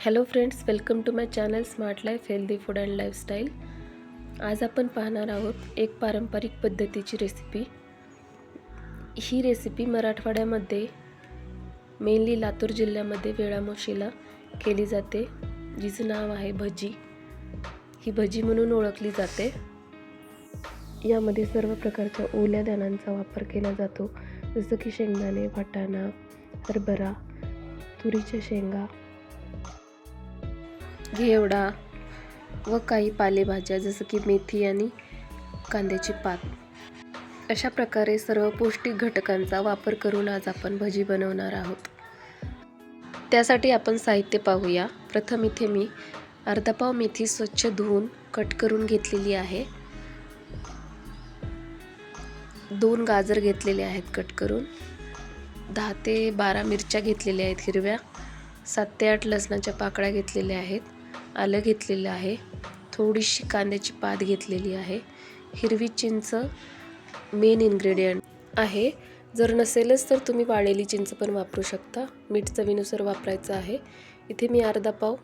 Hello friends welcome to my channel smart life healthy food and lifestyle आज आपण पाहणार आहोत एक पारंपरिक पद्धतीची रेसिपी ही रेसिपी मराठवाड्यामध्ये मेनली लातूर जिल्ह्यामध्ये वेळामोशीला केली जाते जिचं नाव आहे भजी. ही भजी म्हणून ओळखली जाते. यामध्ये सर्व प्रकारच्या ओल्या दाण्यांचा वापर केला जातो जसं की शेंगदाणे वाटाणा हरभरा तुरीच्या शेंगा घेवडा व काही पालेभाज्या जसं की मेथी आणि कांद्याची पात. अशा प्रकारे सर्व पौष्टिक घटकांचा वापर करून आज आपण भजी बनवणार आहोत. त्यासाठी आपण साहित्य पाहूया. प्रथम इथे मी अर्धा पाव मेथी स्वच्छ धुवून कट करून घेतलेली आहे. दोन गाजर घेतलेले आहेत कट करून. दहा ते बारा मिरच्या घेतलेल्या आहेत हिरव्या. सात ते आठ लसणाच्या पाकळ्या घेतलेल्या आहेत. आलं घेतलेलं आहे. थोडीशी कांद्याची पात घेतलेली आहे. हिरवी चिंच मेन इन्ग्रेडियंट आहे. जर नसेलच तर तुम्ही वाळलेली चिंच पण वापरू शकता. मीठ चवीनुसार वापरायचं आहे. इथे मी अर्धा पाव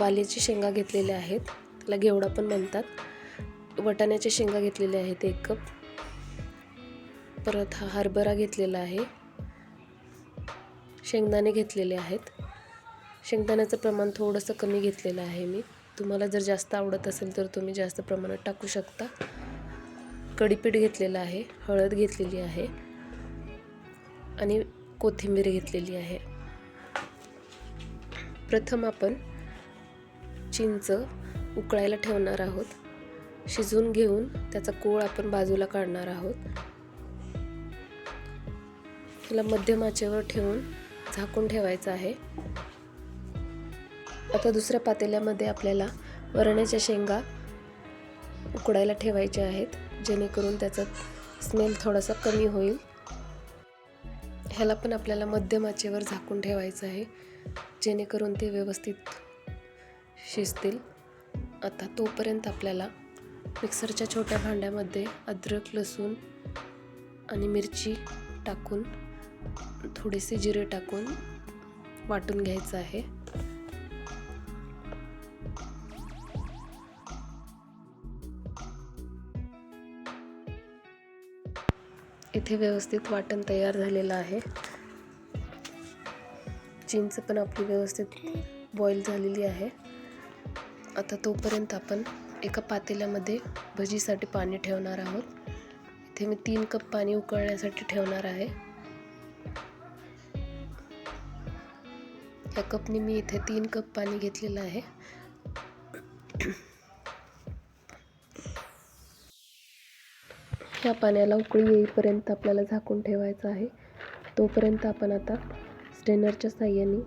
वाल्याची शेंगा घेतलेल्या आहेत. त्याला घेवडा पण म्हणतात. वटाण्याच्या शेंगा घेतलेल्या आहेत एक कप. परत हा हरभरा घेतलेला आहे. शेंगदाणे घेतलेले आहेत. शेंगदाण्याचं प्रमाण थोडंसं कमी घेतलेलं आहे मी. तुम्हाला जर जास्त आवडत असेल तर तुम्ही जास्त प्रमाणात टाकू शकता. कढीपीठ घेतलेलं आहे हळद घेतलेली आहे आणि कोथिंबीर घेतलेली आहे. प्रथम आपण चिंच उकळायला ठेवणार आहोत. शिजवून घेऊन त्याचा कोळ आपण बाजूला काढणार आहोत. त्याला मध्यम आचेवर ठेवून झाकून ठेवायचं आहे. आता दुसऱ्या पातेल्यामध्ये आपल्याला वरण्याच्या शेंगा उकडायला ठेवायच्या आहेत जेणेकरून त्याचा स्मेल थोडासा कमी होईल. ह्याला पण आपल्याला मध्यम आचेवर झाकून ठेवायचं आहे जेणेकरून ते व्यवस्थित शिजतील. आता तोपर्यंत आपल्याला मिक्सरच्या छोट्या भांड्यामध्ये अद्रक लसूण आणि मिरची टाकून थोडेसे जिरे टाकून वाटून घ्यायचं आहे. इथे व्यवस्थित वाटण तयार झालेलं आहे. चिंच पण आपली व्यवस्थित बॉईल झालेली आहे. आता तोपर्यंत आपण एका पातेल्यामध्ये भजीसाठी पाणी ठेवणार आहोत. इथे मी तीन कप पाणी उकळण्यासाठी ठेवणार आहे. या कपनी मी इथे तीन कप पाणी घेतलेलं आहे. ह्या पाण्याला उकळी येईपर्यंत आपल्याला झाकून ठेवायचं आहे. तोपर्यंत आपण आता स्ट्रेनरच्या साह्याने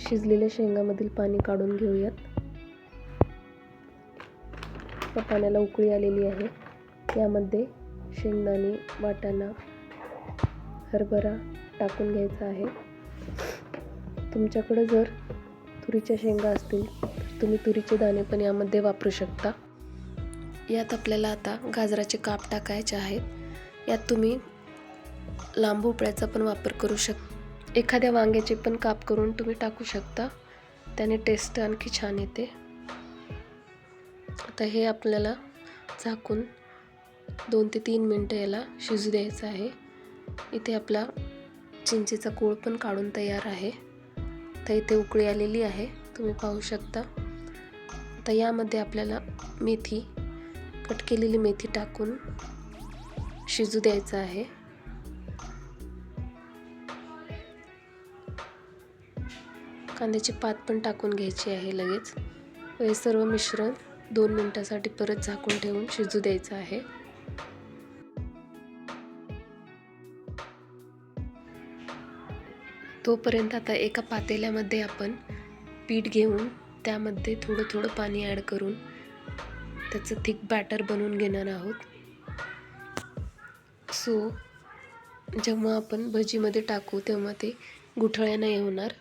शिजलेल्या शेंगामधील पाणी काढून घेऊयात. या पाण्याला उकळी आलेली आहे. यामध्ये शेंगदाणे वाटाणा हरभरा टाकून घ्यायचा आहे. तुमच्याकडं जर तुरीच्या शेंगा असतील तर तुम्ही तुरीचे दाणे पण यामध्ये वापरू शकता. यात आपल्याला आता गाजराचे काप टाकायचे आहेत. यात तुम्ही लांब भोपळ्याचा पण वापर करू शक एखाद्या वांग्याचे पण काप करून तुम्ही टाकू शकता. त्याने टेस्ट आणखी छान येते. आता हे आपल्याला झाकून दोन ते तीन मिनटं याला शिजू द्यायचं आहे. इथे आपला चिंचेचा कोळ पण काढून तयार आहे. तर इथे उकळी आलेली आहे. तुम्ही पाहू शकता. तर यामध्ये आपल्याला मेथी कट केलेली मेथी टाकून शिजू द्यायचं आहे. कांद्याची पात पण टाकून घ्यायची आहे लगेच. हे सर्व मिश्रण दोन मिनटासाठी परत झाकून ठेवून शिजू द्यायचं आहे. तोपर्यंत आता एका पातेल्यामध्ये आपण पीठ घेऊन त्यामध्ये थोडं थोडं पाणी ॲड करून त्याचं थिक बॅटर बनवून घेणार आहोत. सो जेव्हा आपण भजीमध्ये टाकू तेव्हा ते गुठळ्या नाही होणार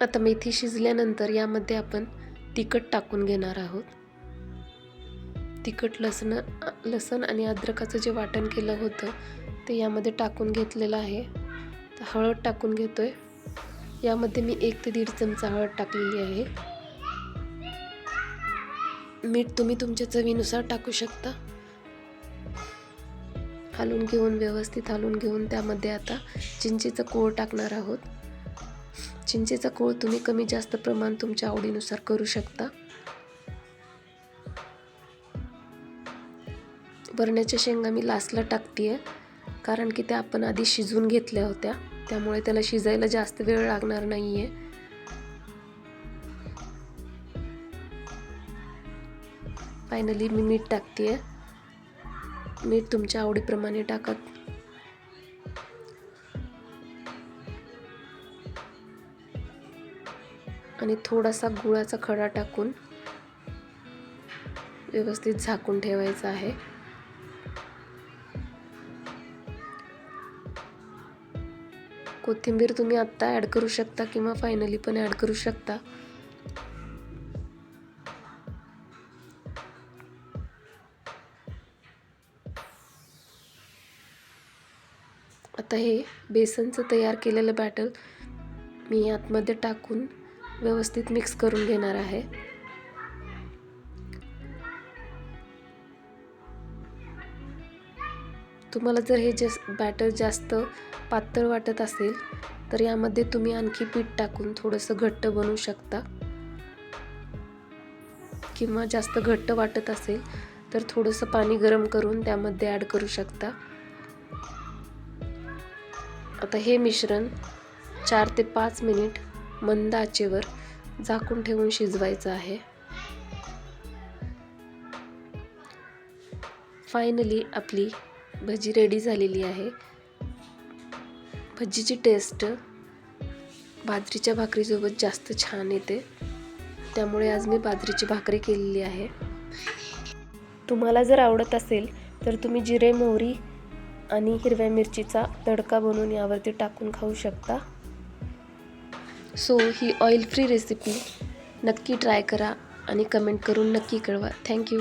आता मेथी शिजल्यानंतर यामध्ये आपण तिखट टाकून घेणार आहोत. तिखट लसण लसण आणि अद्रकाचं जे वाटण केलं होतं ते यामध्ये टाकून घेतलेलं आहे. तर हळद टाकून घेतो आहे यामध्ये मी एक ते दीड चमचा हळद टाकलेली आहे. मीठ तुम्ही तुमच्या चवीनुसार टाकू शकता. हलून घेऊन व्यवस्थित हलून घेऊन त्यामध्ये आता चिंचेचं कोळ टाकणार आहोत. चिंचेचा कोळ तुम्ही कमी जास्त प्रमाण तुमच्या आवडीनुसार करू शकता. बरण्याच्या शेंगा मी लास्टला टाकते आहे कारण की त्या आपण आधी शिजवून घेतल्या होत्या. त्यामुळे त्याला शिजायला जास्त वेळ लागणार नाही आहे फायनली मी मीठ टाकते मीठ तुमच्या आवडीप्रमाणे टाकत आणि थोडासा गुळाचा खडा टाकून व्यवस्थित झाकून ठेवायचं आहे. कोथिंबीर तुम्ही आत्ता ॲड करू शकता किंवा फायनली पण ॲड करू शकता. आता हे बेसनचं तयार केलेलं बॅटर मी आतमध्ये टाकून व्यवस्थित मिक्स करून घेणार आहे. तुम्हाला जर हे जस बॅटर जास्त पातळ वाटत असेल तर यामध्ये तुम्ही आणखी पीठ टाकून थोडंसं घट्ट बनवू शकता. किंवा जास्त घट्ट वाटत असेल तर थोडंसं पाणी गरम करून त्यामध्ये ॲड करू शकता. आता हे मिश्रण चार ते पाच मिनिट मंद आचेवर झाकून ठेवून शिजवायचं आहे. फायनली आपली भजी रेडी झालेली आहे. भजीची टेस्ट बाजरीच्या भाकरीसोबत जास्त छान येते. त्यामुळे आज मी बाजरीची भाकरी केलेली आहे. तुम्हाला जर आवडत असेल तर तुम्ही जिरे मोहरी आणि हिरव्या मिरचीचा तडका बनवून यावरती टाकून खाऊ शकता. सो ही ऑइल फ्री रेसिपी नक्की ट्राय करा आणि कमेंट करून नक्की कळवा. थँक्यू